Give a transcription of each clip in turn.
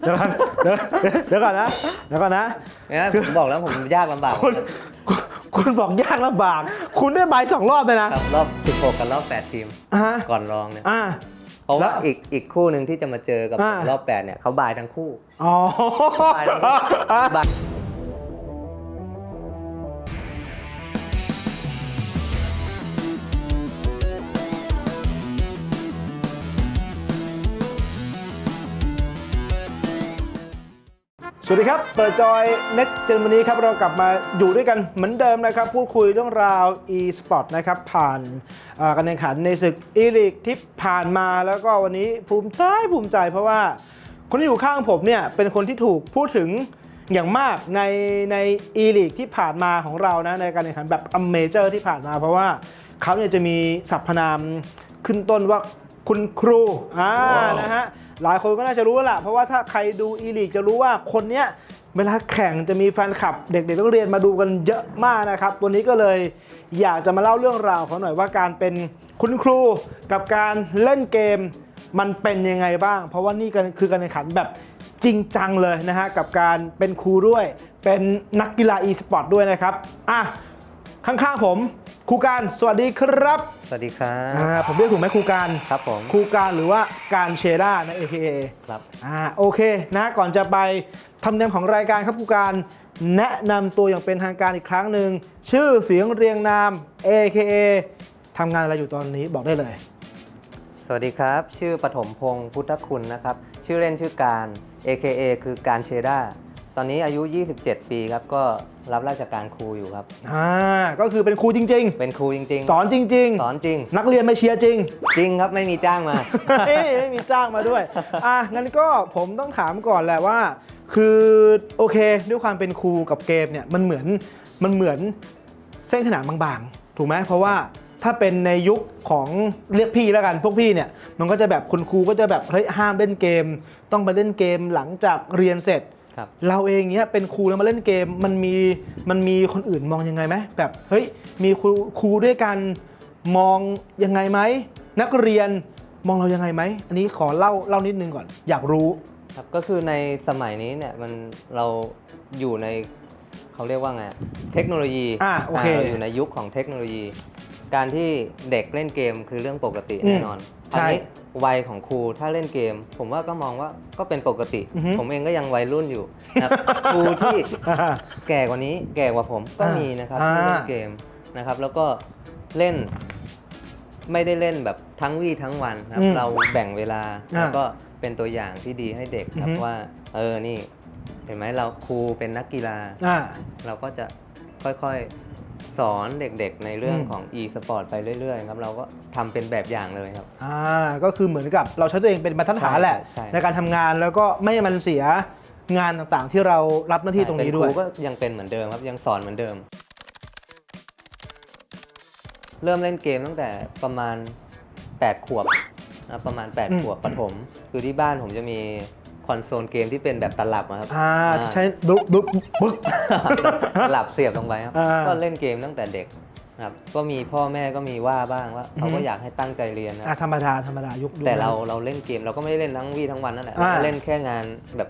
เดี๋ยวก่อนเดี๋ยวเดี๋ยวก่อนนะเดี๋ยวก่อนนะเนี่ยผมบอกแล้วผมยากลำบากคุณคุณคุณบอกยากลำบาก คุณได้ใบสองรอบเลยนะครับรอบ 16 กับรอบ 8 ทีมอ่าก่อนรองเนี่ยอ่าเพราะว่าแล้วอีกอีกคู่หนึ่งที่จะมาเจอกับอ่ารอบ 8 เนี่ยเขาบายทั้งคู่อ๋อบาย สวัสดีครับ เปิดจอย Next Gen วันนี้ครับ เรากลับมาอยู่ด้วยกันเหมือนเดิมนะครับ พูดคุยเรื่องราว e-sport นะครับ ผ่านเอ่อการแข่งขันในศึก e l e a g u e ที่ผ่านมาแล้วก็วันนี้ภูมิใจภูมิใจเพราะว่าคนที่อยู่ข้างผมเนี่ย เป็นคนที่ถูกพูดถึงอย่างมากในใน e l e a g u e ที่ผ่านมาของเรานะ ในการแข่งขันแบบอเมเจอร์ที่ผ่านมาเพราะว่าเขาเนี่ยจะมีสรรพนามขึ้นต้นว่าคุณครูอ่านะฮะ หลายคนก็น่าจะรู้แล้วล่ะเพราะว่าถ้าใครดูอีลีกจะรู้ว่าคนเนี้ยเวลาแข่งจะมีแฟนคลับ เด็กๆต้องเรียนมาดูกันเยอะมากนะครับ วันนี้ก็เลยอยากจะมาเล่าเรื่องราวเขาหน่อยว่าการเป็นคุณครูกับการเล่นเกมมันเป็นยังไงบ้าง เพราะว่านี่ก็คือการแข่งขันแบบจริงจังเลยนะฮะกับการเป็นครูด้วย เป็นนักกีฬา e-sport ด้วยนะครับอะ ข้างๆผมครูการสวัสดีครับสวัสดีครัอ่าบผมเรียกถูกไหมครูการครับผม ครูการหรือว่าการเชด้านะ AKA ครับ อ่าโอเคนะก่อนจะไปทำเนียมของรายการครับครูการแนะนำตัวอย่างเป็นทางการอีกครั้งหนึ่งชื่อเสียงเรียงนาม AKA ทำงานอะไรอยู่ตอนนี้บอกได้เลย สวัสดีครับ ชื่อปฐมพงศ์พุทธคุณนะครับ ชื่อเล่นชื่อการ AKA คือการเชด้า ตอนนี้อายุ 27 ปีครับ ก็รับราชการครูอยู่ครับ อ่าก็คือเป็นครูจริง เป็นครูจริงๆสอนจริง สอนจริง ๆ นักเรียนไม่เชียร์จริง จริงครับไม่มีจ้างมาเอ้ยไม่มีจ้างมาด้วย อะ งั้นก็ผมต้องถามก่อนแหละว่า คือโอเค ด้วยความเป็นครูกับเกมเนี่ยมันเหมือนมันเหมือนเส้นขนานบางๆ ถูกไหมเพราะว่าถ้าเป็นในยุคของเรียกพี่แล้วกันพวกพี่เนี่ยมันก็จะแบบคุณครูก็จะแบบเฮ้ยห้ามเล่นเกม ต้องไปเล่นเกมหลังจากเรียนเสร็จครับ เราเองเนี้ยเป็นครูแล้วมาเล่นเกมมันมีมันมีคนอื่นมองยังไงไหมแบบเฮ้ยมีครูครูด้วยกันมองยังไงไหมนักเรียนมองเรายังไงไหมอันนี้ขอเล่าเล่านิดนึงก่อน อยากรู้ครับก็คือในสมัยนี้เนี่ยมันเราอยู่ในเขาเรียกว่าไงอะเทคโนโลยีอ่าโอเคเราอยู่ในยุคของเทคโนโลยี การที่เด็กเล่นเกมคือเรื่องปกติอืมแน่นอนใช่อันี้วัยของครูถ้าเล่นเกม ผมว่าก็มองว่าก็เป็นปกติอือฮึผมเองก็ยังวัยรุ่นอยู่นะครับครูที่อ่าแก่กว่านี้แก่กว่าผมก็มีนะครับอ่าที่เล่นเกมนะครับ แล้วก็เล่นไม่ได้เล่นแบบทั้งวี่ทั้งวันนะครับอืมเราแบ่งเวลาอ่าแล้วก็เป็นตัวอย่างที่ดีให้เด็กครัอืบอฮึว่า เออนี่เห็นไหมเราครูเป็นนักกีฬาอ่าเราก็จะค่อยๆ สอนเด็กๆ ในเรื่องอืมของ e-sport ไปเรื่อยๆครับเราก็ทำเป็นแบบอย่างเลยครับ อ่าก็คือเหมือนกับเราใช้ตัวเองเป็นบรรทัดฐานแหละ ใช่ใช่ ในการทำงานแล้วก็ไม่ให้มันเสียงานต่างๆ ที่เรารับหน้าที่ตรงนี้ด้วยเป็นครูก็ยังเป็นเหมือนเดิมครับยังสอนเหมือนเดิม เริ่มเล่นเกมตั้งแต่ประมาณ 8 ขวบนะประมาณ อืม8ขวบปฐมคือที่บ้านผมจะมีค อนโซลเกมที่เป็นแบบตลับอะครับอ่าอ่าใช้ดุ๊บดุ๊บบึ๊ก ตลับเสียบลงไปครับ อ่าก็เล่นเกมตั้งแต่เด็กครับ ก็มีพ่อแม่ก็มีว่าบ้างว่าเขาก็อยากให้ตั้งใจเรียนนะอ่าธรรมดาธรรมดายุค แต่เราเราเล่นเกมเราก็ไม่ได้เล่นทั้งวี่ทั้งวันนั่นแหละอ่า เราก็เล่นแค่งานแบบ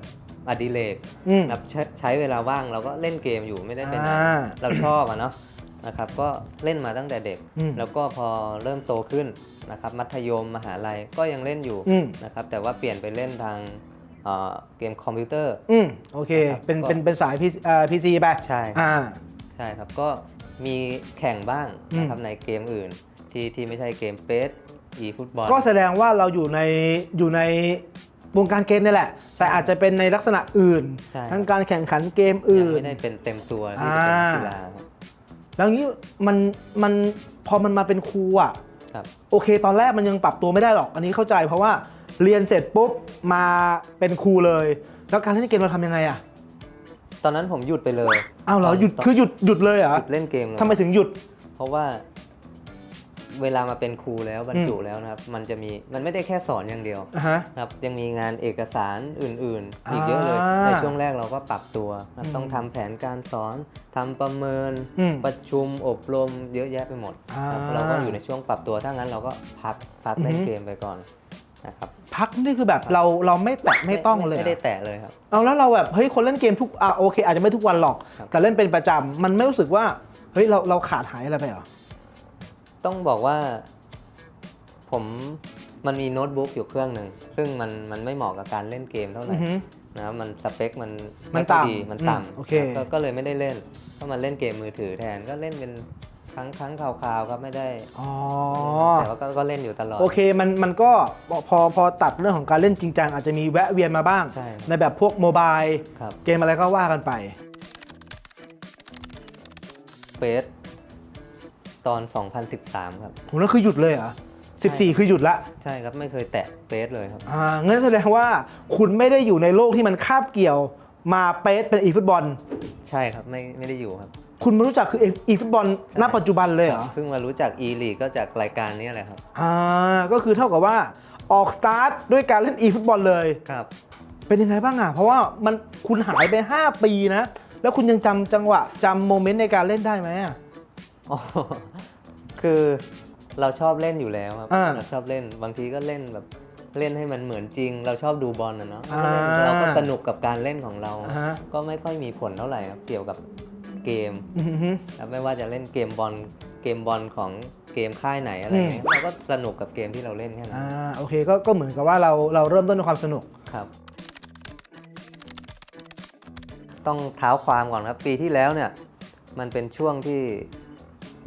อดิเรกอืม แบบใช้ใช้เวลาว่างเราก็เล่นเกมอยู่ไม่ได้เป็นอ่าเราชอบอะเนาะนะครับ ก็เล่นมาตั้งแต่เด็ก อืม แล้วก็พอเริ่มโตขึ้นนะครับมัธยมมหาลัยก็ยังเล่นอยู่ อืม นะครับแต่ว่าเปลี่ยนไปเล่นทาง เอ่อเกมคอมพิวเตอร์ อืมโอเคครับเป็นก็ เป็นเป็นสายพีเอ่อพีซีไปใช่อ่า ใช่ครับ ก็มีแข่งบ้างนะครับอืมในเกมอื่น ที่ที่ไม่ใช่เกมเปสอีฟุตบอล ก็แสดงว่าเราอยู่ในอยู่ในวงการเกมนี่แหละ แต่อาจจะเป็นในลักษณะอื่น ใช่ ทั้งการแข่งขันเกมยังอื่น ไม่ได้เป็นเต็มตัวที่จะเป็นนักกีฬาครับแล้วงี้มันมันพอมันมาเป็นครูอะ ครับ โอเค ตอนแรกมันยังปรับตัวไม่ได้หรอก อันนี้เข้าใจเพราะว่า เรียนเสร็จปุ๊บมาเป็นครูเลย แล้วการเล่นเกมเราทำยังไงอะตอนนั้นผมหยุดไปเลยอ้าวเหรอหยุดตนคือหยุดหยุดเลยเหรอหยุดเล่นเกมเลยทำไมถึงหยุด เพราะว่า เวลามาเป็นครูแล้วบรรจุแล้วนะครับ มันจะมีมันไม่ได้แค่สอนอย่างเดียวอะฮะ ครับ ยังมีงานเอกสารอื่น ๆ อีกเยอะเลย อ่าในช่วงแรกเราก็ปรับตัวครับอืมต้องทำแผนการสอนทำประเมิน อืมประชุมอบรมเยอะแยะไปหมดครับอ่า เราก็อยู่ในช่วงปรับตัวถ้างั้นเราก็พักพักเล่นอือฮึเกมไปก่อน นะครับพักนี่คือแบบเราเราไม่แตะไม่ต้องเลยไม่เหรได้อแตะเลยครับเอาแล้วเราแบบเฮ้ยคนเล่นเกมทุกอะโอเค อาจจะไม่ทุกวันหรอกครับแต่เล่นเป็นประจำมันไม่รู้สึกว่าเฮ้ยเราเราขาดหายอะไรไปเหรอต้องบอกว่า ผมมันมีโน้ตบุ๊กอยู่เครื่องหนึ่งซึ่งมันมันไม่เหมาะกับการเล่นเกมเท่าไหอืร่อหือนะครับมันสเปคมันมันไค่อยดีต่ำมันอืมต่ำโอเครับก็ก็เลยไม่ได้เล่นก็มาเล่นเกมมือถือแทนก็เล่นเป็น ครั้งครั้งคราวๆครับไม่ได้อ๋อ แต่ว่าก็ก็เล่นอยู่ตลอด โอเคมันมันก็พอพอตัดเรื่องของการเล่นจริงจังอาจจะมีแวะเวียนมาบ้างใช่ในแบบพวกโมบายครับ เกมอะไรก็ว่ากันไปเฟสตอน 2013 ครับผมนั่นคือหยุดเลยเหรอ14 คือหยุดละ ใช่ครับไม่เคยแตะเฟสเลยครับ อ่างั้นแสดงว่าคุณไม่ได้อยู่ในโลกที่มันคาบเกี่ยวมาเปสเป็นอีฟุตบอล ใช่ครับไม่ไม่ได้อยู่ครับ คุณมารู้จักคืออีฟุตบอลณปัจจุบันเลยเหรอเพิ่งมารู้จัก e l e a g u e ก็จากรายการนี้แหละครับอ่าก็คือเท่ากับว่าออกสตาร์ทด้วยการเล่นอีฟุตบอลเลยครับ เป็นยังไงบ้างอะเพราะว่ามันคุณหายไป 5 ปีนะ แล้วคุณยังจำจังหวะจำโมเมนต์ในการเล่นได้ไหมอะอ๋อคือเราชอบเล่นอยู่แล้วครับอ่าเราชอบเล่นบางทีก็เล่นแบบเล่นให้มันเหมือนจริง เราชอบดูบอลนะเนาะอ่าเราก็สนุกกับการเล่นของเราอ่าฮะก็ไม่ค่อยมีผลเท่าไหร่ครับเกี่ยวกับ เกมอือหือครับไม่ว่าจะเล่นเกมบอลเกมบอลของเกมค่ายไหนอะไรอย่างเงี้ยอืมเราก็สนุกกับเกมที่เราเล่นแค่นั้นอ่าโอเคก็ก็เหมือนกับว่าเราเราเริ่มต้นด้วยความสนุก ครับ ต้องเท้าความก่อนครับ ปีที่แล้วเนี่ยมันเป็นช่วงที่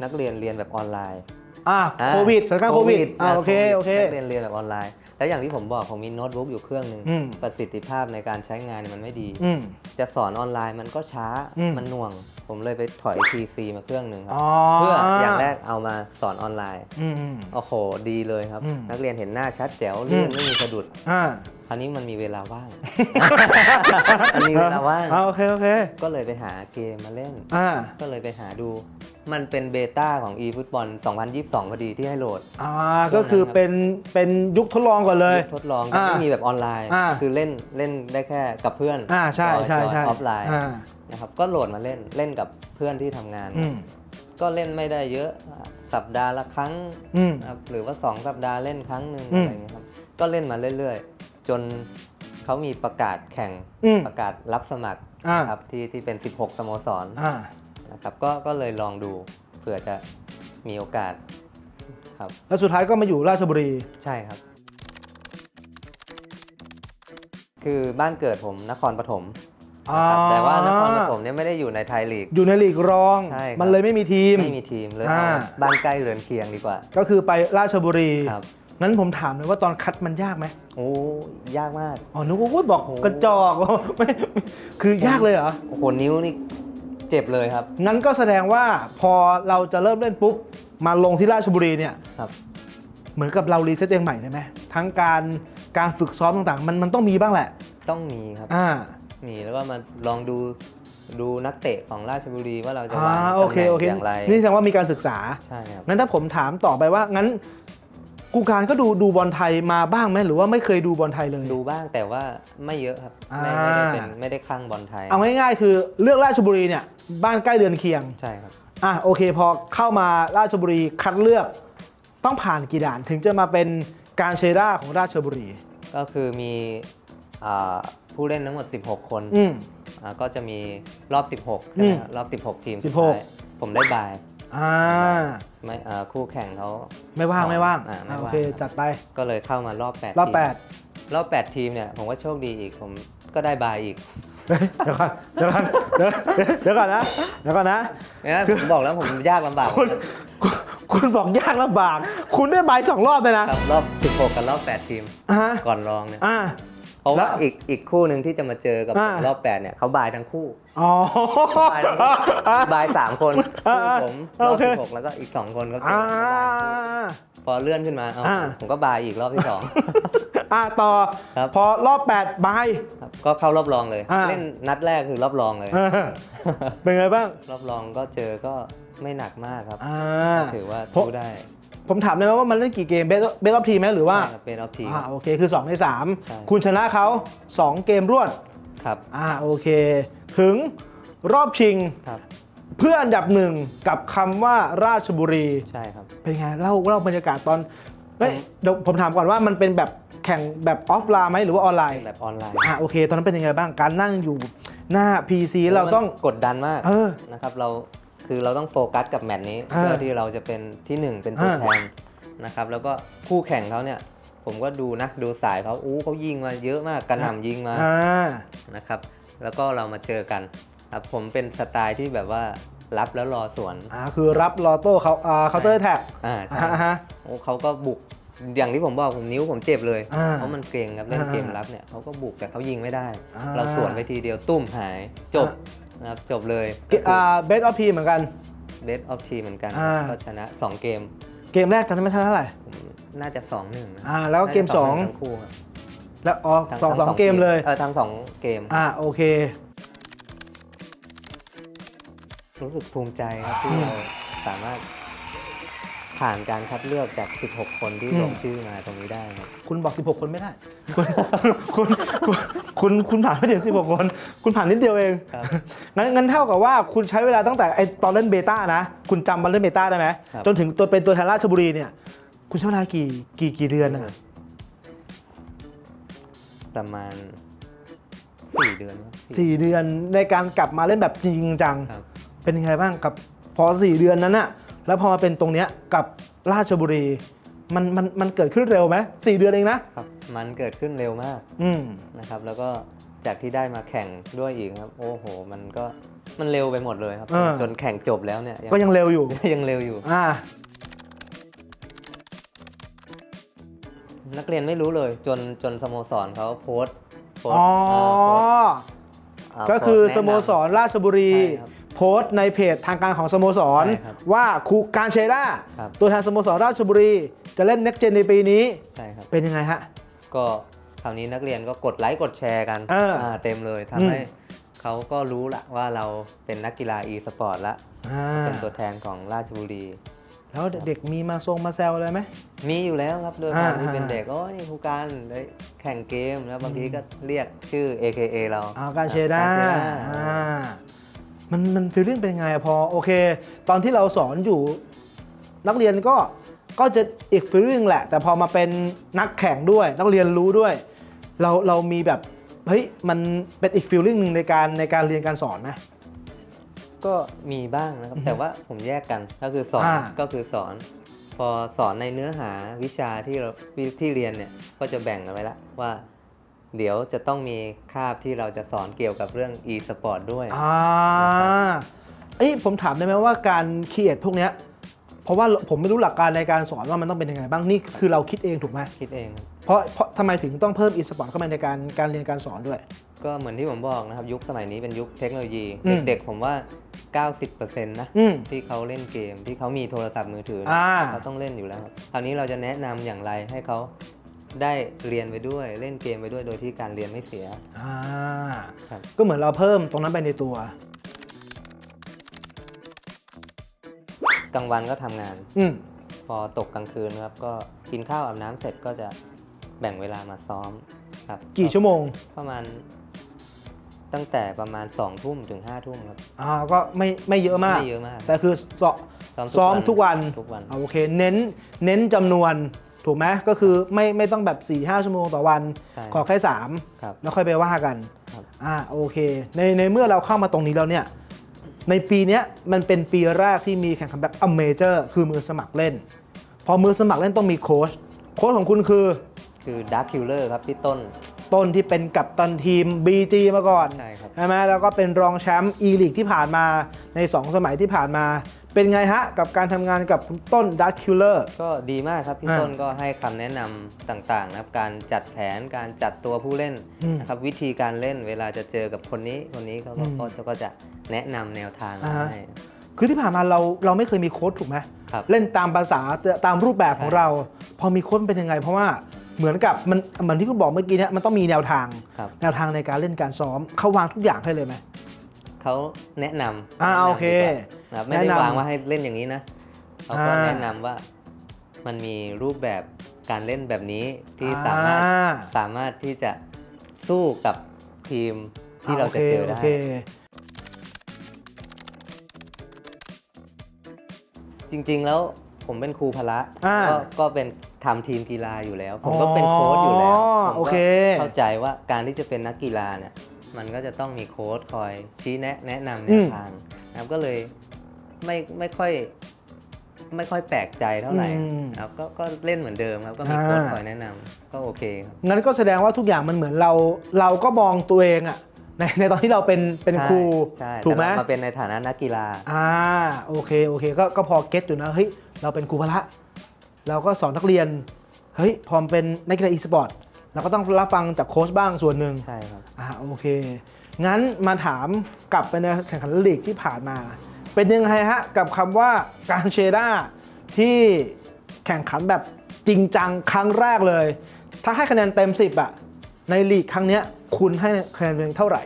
นักเรียนเรียนแบบออนไลน์อ่าอ่าโควิดสถานการณ์โควิดอ่าโอเคโควิดโอเคนักเรียนเรียนแบบออนไลน์ แล้วอย่างที่ผมบอกผมมีโน้ตบุ๊กอยู่เครื่องหนึ่งอืม ประสิทธิภาพในการใช้งานเนี่ยมันไม่ดี อืม จะสอนออนไลน์มันก็ช้าอืม มันหน่วง ผมเลยไปถอย PC มาเครื่องหนึ่งครับอ๋อเพื่ออย่างแรกเอามาสอนออนไลน์ อืมอืม โอ้โห ดีเลยครับ อืมนักเรียนเห็นหน้าชัดแจ๋วเลื่อนอืม ไม่มีสะดุด อ่าคราวนี้มันมีเวลาว่าง มันมีเวลาว่าง อ่โอเคโอเคก็เลยไปหาเกมมาเล่น อ่า ก็เลยไปหาดู มันเป็นเบต้าของ eFootball 2022 พอดีที่ให้โหลด อ่าก็คือเป็นเป็นยุคทดลองก่อนเลย ทดลองก็ไม่อ่ามีแบบออนไลน์ อ่าคือเล่นเล่นได้แค่กับเพื่อนอ่าใช่ใช่จอยใช่ออฟไลน์อ่า นะครับก็โหลดมาเล่นเล่นกับเพื่อนที่ทำงาน อืมก็เล่นไม่ได้เยอะสัปดาห์ละครั้งอืม นะครับหรือว่า 2 สัปดาห์เล่นครั้งหนึ่งอืม อะไรอย่างเงี้ยครับก็เล่นมาเรื่อยๆ จนเขามีประกาศแข่งอืม ประกาศรับสมัครอ่านะครับที่ที่เป็น 16 สโมสร อ่า นะครับก็ก็เลยลองดูเผื่อจะมีโอกาสครับ แล้วสุดท้ายก็มาอยู่ราชบุรี ใช่ครับ คือบ้านเกิดผมนครปฐมนะครับแต่ว่านครปฐมเนี่ยไม่ได้อยู่ในไทยลีก อยู่ในลีกรอง ใช่ครับ มันเลยไม่มีทีม ไม่มีทีมเลยอ่าเอาบ้านใกล้เรือนเคียงดีกว่าก็คือไปราชบุรี ครับงั้นผมถามเลยว่าตอนคัดมันยากไหมโอ้ยากมาก อ๋อนึกว่าพูดบอกโอ้กระจอก ไม่ไม่คือยากเลยเหรอ โอ้โหนิ้วนี่ เจ็บเลยครับ งั้นก็แสดงว่าพอเราจะเริ่มเล่นปุ๊บ มาลงที่ราชบุรีเนี่ยครับ เหมือนกับเรารีเซ็ตเองใหม่ได้ไหมทั้งการการฝึกซ้อมต่างๆ มันมันต้องมีบ้างแหละ ต้องมีครับ อ่า มีแล้วก็มาลองดูดูนักเตะของราชบุรีว่าเราจะอ่าวางโอตำเคแหน่งโอเคอย่างไรนี่แสดงว่ามีการศึกษา ใช่ครับ งั้นถ้าผมถามต่อไปว่างั้น กูการก็ดูดูบอลไทยมาบ้างไหมหรือว่าไม่เคยดูบอลไทยเลย ดูบ้างแต่ว่าไม่เยอะครับ ไม่อ่าไม่ได้เป็นไม่ได้คลั่งบอลไทยเอาง่ายๆคือเลือกราชบุรีเนี่ยบ้านใกล้เรือนเคียงใช่ครับ อะโอเคพอเข้ามาราชบุรีคัดเลือก ต้องผ่านกี่ด่านถึงจะมาเป็นการเชด้าของราชบุรี ก็คือมีอ่าผู้เล่นทั้งหมด 16 คนอืม อ่าก็จะมีรอบ 16ใช่ไหมครับรอบ 16 ทีมสุด16ท้ายผมได้บาย อ่าไม่อ่าคู่แข่งเขา ไม่ว่างไม่ว่างอ่าไม่อะโอว่างเคจัดไปก็เลยเข้ามารอบ8รอบทีมแปดรอบ 8 ทีมเนี่ยผมก็โชคดีอีกผมก็ได้บายอีกเฮ้ยเดี๋ยวก่อนเดี๋ยวก่อนเดี๋ยวเดี๋ยวก่อนนะเดี๋ยวก่อนนะ เนี่ยผมบอกแล้วผมยากลำบากคุณคุณคุณบอกยากลำบาก คุณได้ใบสองรอบเลยนะครับรอบ 16 กับรอบ 8 ทีม อ่าก่อนรองเนี่ยอ่า เพราะแล้ว่าวอีกอีกคู่หนึ่งที่จะมาเจอกับอ่ารอบ8เนี่ยเขาบายทั้งคู่อ๋อ บายทั้งคู่บายสามคนอ่าคู่ผมรโออบเค16แล้วก็อีก2คนก็เจออ่า กันเขาบายทั้งคู่พอเลื่อนขึ้นมาเอาอ่า ผมก็บายอีกรอบที่สอง อ่าต่อ ครับ พอรอบแปดใบครับก็เข้ารอบรองเลย อ่า เล่นนัดแรกคือรอบรองเลย เออเป็นไงบ้างรอบรองก็เจอก็ไม่หนักมากครับ อ่าถือว่าเพราะสู้ได้ ผมถามได้ไหมว่ามันเล่นกี่เกมเบสเบสรอบทีมไหมหรือว่าใช่ครับเป็นรอบทีมอ่าโอเคคือ 2 ในใช่3คุณชนะเขา 2 เกมรวดครับอ่าโอเค ถึงรอบชิงครับเพื่ออันดับหนึ่งกับคำว่าราชบุรีใช่ครับเป็นไงเล่าเล่าบรรยากาศตอนเฮ้ยผมเดี๋ยวผมถามก่อนว่ามันเป็นแบบแข่งแบบออฟไลน์ไหมหรือว่าออนไลน์แบบออนไลน์อะโอเค ตอนนั้นเป็นยังไงบ้างการนั่งอยู่หน้า PC เราต้องมันกดดันมากเออนะครับเรา คือเราต้องโฟกัสกับแมตช์นี้อ่าเพื่อที่เราจะเป็นที่หนึ่งเป็นตัวอ่าแทนนะครับแล้วก็คู่แข่งเขาเนี่ยผมก็ดูนะดูสายเขาอู้เขายิงมาเยอะมากกระหน่ำยิงมาอ่านะครับ แล้วก็เรามาเจอกันครับผมเป็นสไตล์ที่แบบว่ารับแล้วรอสวนอ่าคือรับลอโต้เขาอ่าเคาน์เตอร์แท็กอ่าใช่อ่าฮะโอ้เขาก็บุกอย่างที่ผมบอกผมนิ้วผมเจ็บเลยอ่าเพราะมันเกรงครับเล่นอ่าเกมรับเนี่ยเขาก็บุกแต่เขายิงไม่ได้อ่าเราสวนไปทีเดียวตุ้มหายจบ นะครับจบเลยอ่าเบสออฟพีเหมือนกัน เดสออฟทีเหมือนกันอ่า ก็ชนะ 2 เกม เกมแรกจำได้ไหมเท่าไหร่ผมน่าจะ 2 1นะอ่าแล้วก็เกมน่าจะสองทั้งคู่ครับแล้วอ๋อทั้สองทั้สองเกมเลย เออทั้งสองเกม อ่าโอเค รู้สึกภูมิใจครับที่อืมเราสามารถ ผ่านการคัดเลือกจาก 16 คนที่อืมลงชื่อมาตรงนี้ได้ครับ คุณบอก 16 คนไม่ได้คุณคุณคุณคุณคุณผ่านไม่ถึง 16 คน คุณผ่านนิดเดียวเองครับ งั้นงั้นเท่ากับว่าคุณใช้เวลาตั้งแต่ไอตอนเล่นเบต้านะ คุณจำวันเล่นเบต้าได้ไหม ครับ จนถึงตัวเป็นตัวแทนราชบุรีเนี่ย คุณใช้เวลากี่กี่กี่เดือนนะประมาณ 4 เดือนครับ สี่เดือนในการกลับมาเล่นแบบจริงจัง ครับ เป็นยังไงบ้างกับพอสี่เดือนนั้นอะ แล้วพอมาเป็นตรงเนี้ยกับราชบุรี มันมันมันเกิดขึ้นเร็วไหมสี่เดือนเองนะครับมันเกิดขึ้นเร็วมากอืม นะครับ แล้วก็จากที่ได้มาแข่งด้วยอีกครับ โอ้โห มันก็มันเร็วไปหมดเลยครับ อ่า จนแข่งจบแล้วเนี่ยก็ยังเร็วอยู่ ยังเร็วอยู่ อ่า นักเรียนไม่รู้เลยจนจนสโมสรเขาโพสต์โพสอ๋อต์าโพสต์าก็คือโพต์สแนะนำโมสรราชบุรี ใช่ครับ โพสต์ในเพจทางการของสโมสร ใช่ครับว่าครูการเชด้าครับ ตัวแทนสโมสรราชบุรี จะเล่นเน็กเจนในปีนี้ใช่ครับ เป็นยังไงฮะ ก็คราวนี้นักเรียนก็กดไลค์กดแชร์กันเอออ่าเต็มเลยอืทำมให้เขาก็รู้ละว่าเราเป็นนักกีฬา e สปอร์ตละ อ่าเป็นตัวแทนของราชบุรี แล้วเด็กๆมีมาทรงมาแซวอะไรไหม มีอยู่แล้วครับด้วยความอ่าที่เป็นอ่า เด็กโอ้ยนี่ครูการได้แข่งเกมแล้วบางทีก็เรียกชื่อ AKA เราอ่าการเชด้าการเชด้าอ่า มันมันฟีลลิ่งเป็นยังไงอะพอโอเค ตอนที่เราสอนอยู่นักเรียนก็ก็จะอีกฟีลลิ่งแหละ แต่พอมาเป็นนักแข่งด้วย นักเรียนรู้ด้วย เราเรามีแบบเฮ้ยมันเป็นอีกฟีลลิ่งหนึ่งในการในการเรียนการสอนไหม ก็มีบ้างนะครับ แต่ว่าผมแยกกันก็คือสอนอ่า ก็คือสอน พอสอนในเนื้อหาวิชาที่เราที่เรียนเนี่ยก็จะแบ่งกันไว้ละว่า เดี๋ยวจะต้องมีคาบที่เราจะสอนเกี่ยวกับเรื่อง e สปอร์ตด้วย อ่าเอ้ยผมถามได้ไหมว่าการคิดพวกเนี้ยเพราะว่าผมไม่รู้หลักการในการสอนว่ามันต้องเป็นยังไงบ้างนี่คือเราคิดเองถูกไหมคิดเองครับเพราะเพราะทำไมถึงต้องเพิ่มอีสปอร์ตเข้ามาในการการเรียนการสอนด้วย ก็เหมือนที่ผมบอกนะครับ ยุคสมัยนี้เป็นยุคเทคโนโลยี อืมเด็กๆ ผมว่า 90%นะอืมที่เขาเล่นเกมที่เขามีโทรศัพท์มือถืออ่า เขาต้องเล่นอยู่แล้วครับคราวนี้เราจะแนะนำอย่างไรให้เขา ได้เรียนไปด้วยเล่นเกมไปด้วยโดยที่การเรียนไม่เสีย อ่าครับ ก็เหมือนเราเพิ่มตรงนั้นไปในตัว กลางวันก็ทำงาน อืมพอตกกลางคืนครับ ก็กินข้าวอาบน้ำเสร็จก็จะแบ่งเวลามาซ้อมครับกี่ชั่วโมง ประมาณ ตั้งแต่ประมาณ2องทุ่มถึง5้าทุ่มครับอ่า ก็ไม่ไม่เยอะมาก ไม่เยอะมากแต่คือซ้อซ้อมทุกวัน ทุกวัน อ่าโอเค เน้นเน้นจำนวน ถูกไหมก็คือไม่ไม่ต้องแบบ4ี่ห้าชั่วโมงต่อวัน ใช่ขอแค่ ครับ3 แล้วค่อยไปว่ากันครับ อ่าโอเคในในเมื่อเราเข้ามาตรงนี้แล้วเนี่ย ในปีเนี้ยมันเป็นปีแรกที่มีแข่งขันแบบอเมเจอร์คือมือสมัครเล่น พอมือสมัครเล่นต้องมีโค้ชโค้ชของคุณคือ คือด a r k คิลเลอร์ครับพี่ต้น ต้นที่เป็นกัปตันทีม BG มาก่อนใช่ครับ ใช่ไหมแล้วก็เป็นรองแชมป์ E ลีกที่ผ่านมาใน 2 สมัยที่ผ่านมา เป็นไงฮะ กับการทำงานกับคุณต้นดักคิลเลอร์ ก็ดีมากครับ พี่อ่าต้นก็ให้คำแนะนำต่างๆนะครับ การจัดแผนการจัดตัวผู้เล่นอืมนะครับวิธีการเล่นเวลาจะเจอกับคนนี้คนนี้เขาก็อืมก็จะก็จะแนะนำแนวทางอ่าฮะ ให้ คือที่ผ่านมาเราเราไม่เคยมีโค้ชถูกไหมครับเล่นตามภาษาตามรูปแบบของใช่เรา พอมีโค้ชเป็นยังไง เพราะว่าเหมือนกับมันเหมือนที่คุณบอกเมื่อกี้เนี่ยมันต้องมีแนวทาง ครับ แนวทางในการเล่นการซ้อมเขาวางทุกอย่างให้เลยไหม เขาแนะนำอ่าแนะนำโอเคดีกว่านะครับไม่ได้แนะนำ วางว่าให้เล่นอย่างนี้นะเขาก็อ่าแนะนำว่ามันมีรูปแบบการเล่นแบบนี้ที่สามารถ อ่สามารถที่จะสู้กับทีมที่เราจะเจอได้ โคจริงๆแล้วผมเป็นครูพละอ่าก็ก็เป็นทำทีมกีฬาอยู่แล้ว ผมก็เป็นโค้ชอยู่แล้วอ๋อผมโอก็เค เข้าใจว่าการที่จะเป็นนักกีฬาเนี่ย มันก็จะต้องมีโค้ชคอยชี้แนะแนะนำแนอืวมทางนะครับก็เลยไม่ไม่ค่อยไม่ค่อยแปลกใจเท่าไหร่อืมครับก็ก็เล่นเหมือนเดิมครับก็มีโค้ชคอยแนะนำก็โอเคครับงั้นก็แสดงว่าทุกอย่างมันเหมือนเรา เราก็มองตัวเองอะในในตอนที่เราเป็นเป็นครูใช่ถูกไหมแต่เรามาเป็นในฐานะนักกีฬาอ่าโอเคโอเคก็ก็พอเก็ตอยู่นะเฮ้ยเราเป็นครูพละ เราก็สอนนักเรียนเฮ้ยพอมเป็นนักกีฬาอีสปอร์ต เราก็ต้องรับฟังจากโค้ชบ้างส่วนหนึ่งใช่ครับ อ่าโอเค งั้นมาถามกลับไปในแข่งขันลีกที่ผ่านมา เป็นยังไงฮะ กับคำว่าการเชด้าที่แข่งขันแบบจริงจังครั้งแรกเลย ถ้าให้คะแนนเต็ม 10อะในลีกครั้งเนี้ยคุณให้คะแนนตัวเองเท่าไหร่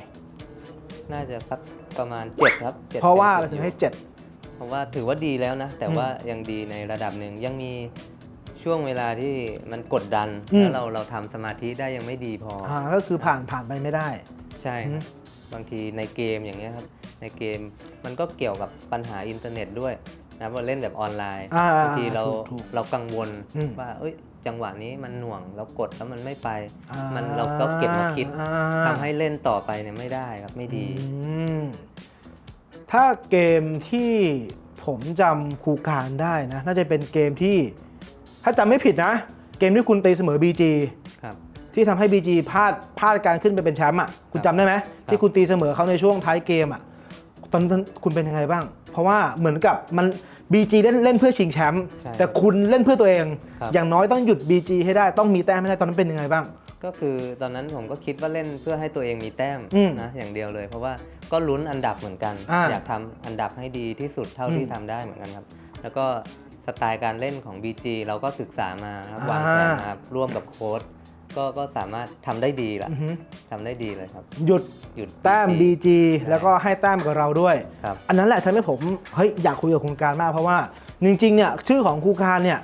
น่าจะสักประมาณเจ็ดครับจ็ดเพราะว่าต็เรามถึสิบงให้7ผมว่าถือว่าดีแล้วนะ แต่อืมว่ายังดีในระดับหนึ่งยังมี ช่วงเวลาที่มันกดดัน อืม แล้วเราเราทำสมาธิได้ยังไม่ดีพอออ่าก็คือผ่านผ่านไปไม่ได้ ใช่อืคมรับบางทีในเกมอย่างเงี้ยครับ ในเกมมันก็เกี่ยวกับปัญหาอินเทอร์เน็ตด้วยนะว่าเล่นแบบออนไลน์อ่าบางทีเราถูกถูกเรากังวลอืม ว่าเอ้ยจังหวะนี้มันหน่วงเรากดแล้วมันไม่ไป อ่ามันเราก็เก็บมาคิด อ่าทำให้เล่นต่อไปเนี่ยไม่ได้ครับไม่ดี อืมถ้าเกมที่ผมจำครูการได้นะ น่าจะเป็นเกมที่ ถ้าจำไม่ผิดนะ เกมที่คุณตีเสมอ BG ครับ ที่ทำให้ BG พลาดพลาดการขึ้นไปเป็นแชมป์อะคุณจำได้ไหมที่คุณตีเสมอเขาในช่วงท้ายเกมอะตอนนั้นคุณเป็นยังไงบ้าง เพราะว่าเหมือนกับมัน BG เล่นเล่นเพื่อชิงแชมป์ใช่แต่คุณเล่นเพื่อตัวเอง ครับ อย่างน้อยต้องหยุด BG ให้ได้ต้องมีแต้มให้ได้ตอนนั้นเป็นยังไงบ้าง ก็คือตอนนั้นผมก็คิดว่าเล่นเพื่อให้ตัวเองมีแต้มอืมนะอย่างเดียวเลย เพราะว่าก็ลุ้นอันดับเหมือนกัน อ่าอยากทำอันดับให้ดีที่สุดเท่าที่อืมทำได้เหมือนกันครับ แล้วก็ สไตล์การเล่นของ BG เราก็ศึกษามาครับอ่าวางแผนมาร่วมกับโค้ชก็ก็สามารถทำได้ดีละอือหือทำได้ดีเลยครับ หยุดหยุด แต้ม BG BG แล้วก็ให้แต้มกับเราด้วย ครับ อันนั้นแหละทำให้ผมเฮ้ยอยากคุยกับคุณการมากเพราะว่า จริงๆเนี่ยชื่อของครูการเนี่ย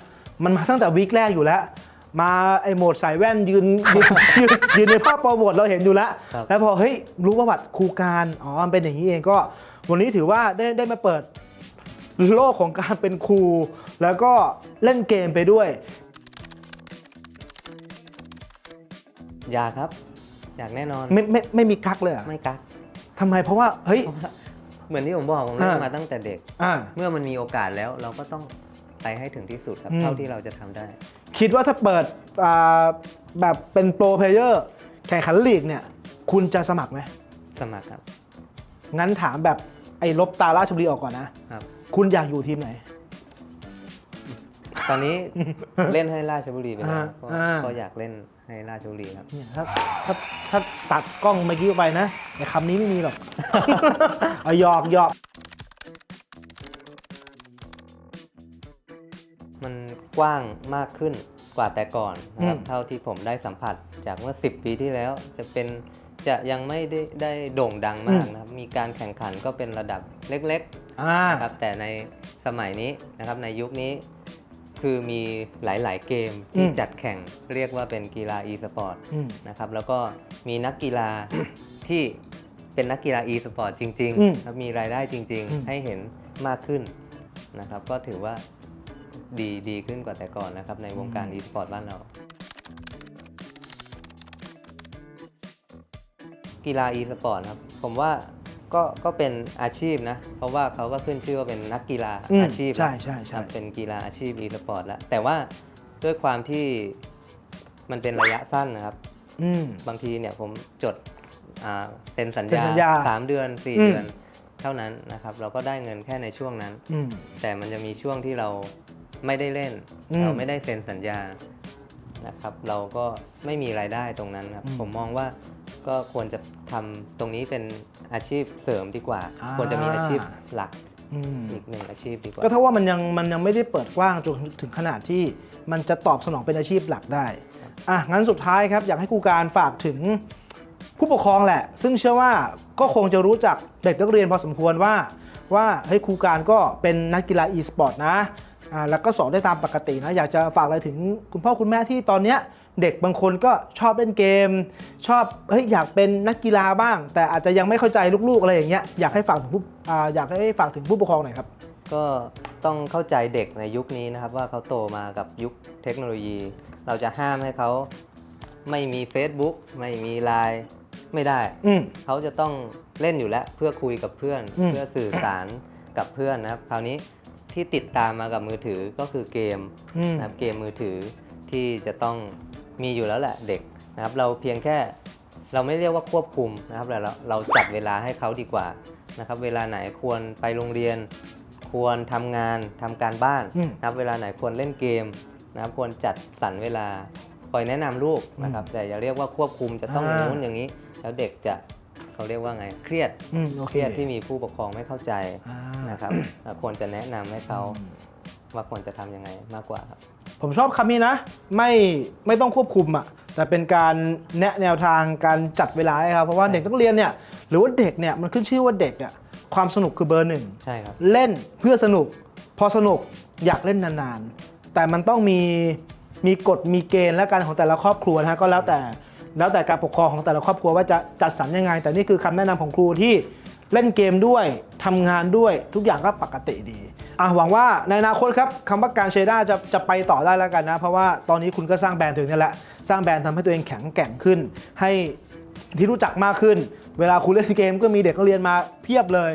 มันมาตั้งแต่วีคแรกอยู่แล้ว มาไอโหมดใส่แว่นยืนยืนยืนยืนในภาพโปรโมทเราเห็นอยู่แล้ว ครับ แล้วพอเฮ้ยรู้ประวัติครูการอ๋อมันเป็นอย่างนี้เองก็ วันนี้ถือว่าได้ได้มาเปิด โลกของการเป็นครูแล้วก็เล่นเกมไปด้วย อยากครับ อยากแน่นอนไม่ไม่ไม่มีกักเลยเหรอไม่กักทำไมเพราะว่าเฮ้ย เพราะว่าเหมือนที่ผมบอกผมเล่นอ่าม มาตั้งแต่เด็ก อ่า เมื่อมันมีโอกาสแล้วเราก็ต้องไปให้ถึงที่สุดครับอืม เท่าที่เราจะทำได้ คิดว่าถ้าเปิดอ่าแบบเป็นโปรเพลเยอร์แข่งขันลีกเนี่ย คุณจะสมัครไหม สมัครครับงั้นถามแบบไอ้ลบตาราชบุรีออกก่อนนะ ครับ คุณอยากอยู่ทีมไหน ตอนนี้เล่นให้ราชบุรีไปแล้วอ่าก็อ่า ก็อยากเล่นให้ราชบุรีครับ เนี่ยถ้าถ้าถ้าตัดกล้องเมื่อกี้ออกไปนะไอ้คำนี้ไม่มีหรอก เอาหยอกหยอกมันกว้างมากขึ้นกว่าแต่ก่อนนะครับอืมเท่าที่ผมได้สัมผัสจากเมื่อ 10 ปีที่แล้ว จะเป็น จะยังไม่ได้ได้โด่งดังมากนะครับ มีการแข่งขันก็เป็นระดับเล็กอ่าๆนะครับ แต่ในสมัยนี้นะครับในยุคนี้คือมีหลาย ๆ เกมที่อืมจัดแข่งเรียกว่าเป็นกีฬา e-sport อืม นะครับแล้วก็มีนักกีฬา ที่เป็นนักกีฬา e-sport จริงอืมๆครับมีรายได้จริง อืม ๆ ให้เห็นมากขึ้นนะครับ ก็ถือว่าดีดีขึ้นกว่าแต่ก่อนนะครับ ในวงการ e-sport บ้านเรา กีฬา e-sport ครับ ผมว่าก็ก็เป็นอาชีพนะ เพราะว่าเขาก็ขึ้นชื่อว่าเป็นนักกีฬาอืมอาชีพใช่ใช่คใช่รับเป็นกีฬาอาชีพ e-sport แล้ว แต่ว่าด้วยความที่มันเป็นระยะสั้นนะครับ อืม บางทีเนี่ยผมจดอ่าเซ็นสัญเซ็นญาสัญญาสามเดือน4อืม เดือนเท่านั้นนะครับ เราก็ได้เงินแค่ในช่วงนั้น อืม แต่มันจะมีช่วงที่เราไม่ได้เล่น อืมเราไม่ได้เซ็นสัญญานะครับ เราก็ไม่มีรายได้ตรงนั้นครับ อืม ผมมองว่า ก็ควรจะทำตรงนี้เป็นอาชีพเสริมดีกว่า อ่า ควรจะมีอาชีพหลักอืมอีกหนึ่งอาชีพดีกว่าก็เท่าว่ามันยังมันยังไม่ได้เปิดกว้างจนถึงขนาดที่มันจะตอบสนองเป็นอาชีพหลักได้อะงั้นสุดท้ายครับอยากให้ครูการฝากถึงผู้ปกครองแหละ ซึ่งเชื่อว่าก็คงจะรู้จักเด็กนักเรียนพอสมควรว่า ว่าเฮ้ยครูการก็เป็นนักกีฬา e-sport นะอ่าแล้วก็สอนได้ตามปกตินะ อยากจะฝากอะไรถึงคุณพ่อคุณแม่ที่ตอนเนี้ย เด็กบางคนก็ชอบเล่นเกม ชอบเฮ้ยอยากเป็นนักกีฬาบ้าง แต่อาจจะยังไม่เข้าใจลูกๆอะไรอย่างเงี้ยอยากให้ฝากถึงผู้อ่าอยากให้ฝากถึงผู้ปกครองหน่อยครับ ก็ต้องเข้าใจเด็กในยุคนี้นะครับ ว่าเขาโตมากับยุคเทคโนโลยี เราจะห้ามให้เขาไม่มี Facebook ไม่มีไลน์ไม่ได้ อืม เขาจะต้องเล่นอยู่แล้วเพื่อคุยกับเพื่อน อืม เพื่อสื่อสารกับเพื่อนนะครับ คราวนี้ที่ติดตามมากับมือถือก็คือเกมอืม นะครับเกมมือถือที่จะต้อง มีอยู่แล้วแหละเด็กนะครับเราเพียงแค่เราไม่เรียกว่าควบคุมนะครับแต่เราเราจัดเวลาให้เขาดีกว่านะครับเวลาไหนควรไปโรงเรียน ควรทำงานทำการบ้านอืม นะครับเวลาไหนควรเล่นเกมนะครับควรจัดสรรเวลาคอยแนะนำลูกนะครับแต่อย่าเรียกว่าควบคุมจะต้องอย่างนู้นอย่างนี้ แล้วเด็กจะเขาเรียกว่าไงเครียด อืมโอเคเครียดที่มีผู้ปกครองไม่เข้าใจอ่านะครับเราควรจะแนะนำให้เขาว่าควรจะทำยังไงมากกว่าครับ ผมชอบคำนี้นะ ไม่ไม่ต้องควบคุมอะแต่เป็นการแนะแนวทางการจัดเวลาให้ครับเพราะว่าเด็กนักเรียนเนี่ยหรือว่าเด็กเนี่ยมันขึ้นชื่อว่าเด็กอะความสนุกคือเบอร์หนึ่งใช่ครับ เล่นเพื่อสนุก พอสนุกอยากเล่นนานๆ แต่มันต้องมีมีกฎมีเกณฑ์และการของแต่ละครอบครัวนะฮะก็แล้วแต่แล้วแต่การปกครองของแต่ละครอบครัวว่าจะจัดสรรยังไง แต่นี่คือคำแนะนำของครูที่ เล่นเกมด้วยทำงานด้วยทุกอย่างก็ปกติดีอะหวังว่าในอนาคตครับคำว่าการเชด้าจะจะไปต่อได้แล้วกันนะ เพราะว่าตอนนี้คุณก็สร้างแบรนด์ตัวเองนี่แหละ สร้างแบรนด์ทำให้ตัวเองแข็งแกร่งขึ้น ให้ที่รู้จักมากขึ้น เวลาคุณเล่นเกมก็มีเด็กนักเรียนมาเพียบเลย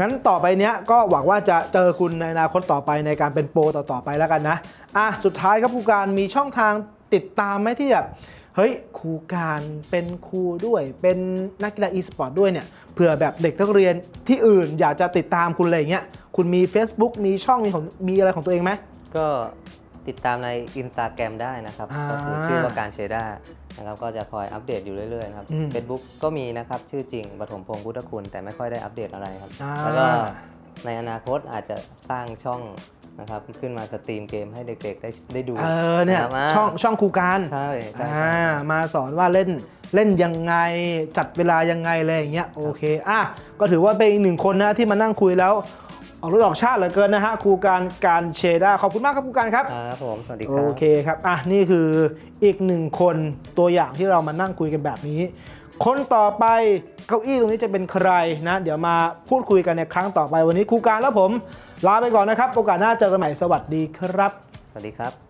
งั้นต่อไปเนี้ยก็หวังว่าจะเจอคุณในอนาคตต่อไปในการเป็นโปรต่อๆไปแล้วกันนะอะสุดท้ายครับครูการมีช่องทางติดตามไหมที่แบบ เฮ้ยครูการเป็นครูด้วย เป็นนักกีฬาอีสปอร์ตด้วยเนี่ยเผื่อแบบเด็กนักเรียนที่อื่นอยากจะติดตามคุณอะไรอย่างเงี้ยคุณมี Facebook มีช่องมีของมีอะไรของตัวเองไหม ก็ติดตามในอินสตาแกรมได้นะครับ อ่าก็คือชื่อว่าการเชด้านะครับก็จะคอยอัปเดตอยู่เรื่อยๆนะครับ อืมเฟซบุ๊กก็มีนะครับ ชื่อจริงปฐมพงศ์พุทธคุณ แต่ไม่ค่อยได้อัปเดตอะไรครับ อ่า แล้วก็ในอนาคตอาจจะสร้างช่อง นะครับขึ้นมาสตรีมเกมให้เด็กๆได้ได้ดูเออเนี่ยะครับาช่องช่องครูการใช่ใช่อ่ามาสอนว่าเล่นเล่นยังไงจัดเวลายังไงอะไรอย่างเงี้ยโอเคอะก็ถือว่าเป็นอีกหนึ่งคนนะที่มานั่งคุยแล้วออกรถออกชาติเหลือเกินนะฮะครูการการเชด้าขอบคุณมากครับครูการครับ ครับผมสวัสดีคโอรับเคครับ อะ นี่คืออีกหนึ่งคนตัวอย่างที่เรามานั่งคุยกันแบบนี้ คนต่อไปเก้าอี้ตรงนี้จะเป็นใครนะ เดี๋ยวมาพูดคุยกันในครั้งต่อไปวันนี้ครูการและผม ลาไปก่อนนะครับ โอกาสหน้าเจอกันใหม่สวัสดีครับ สวัสดีครับ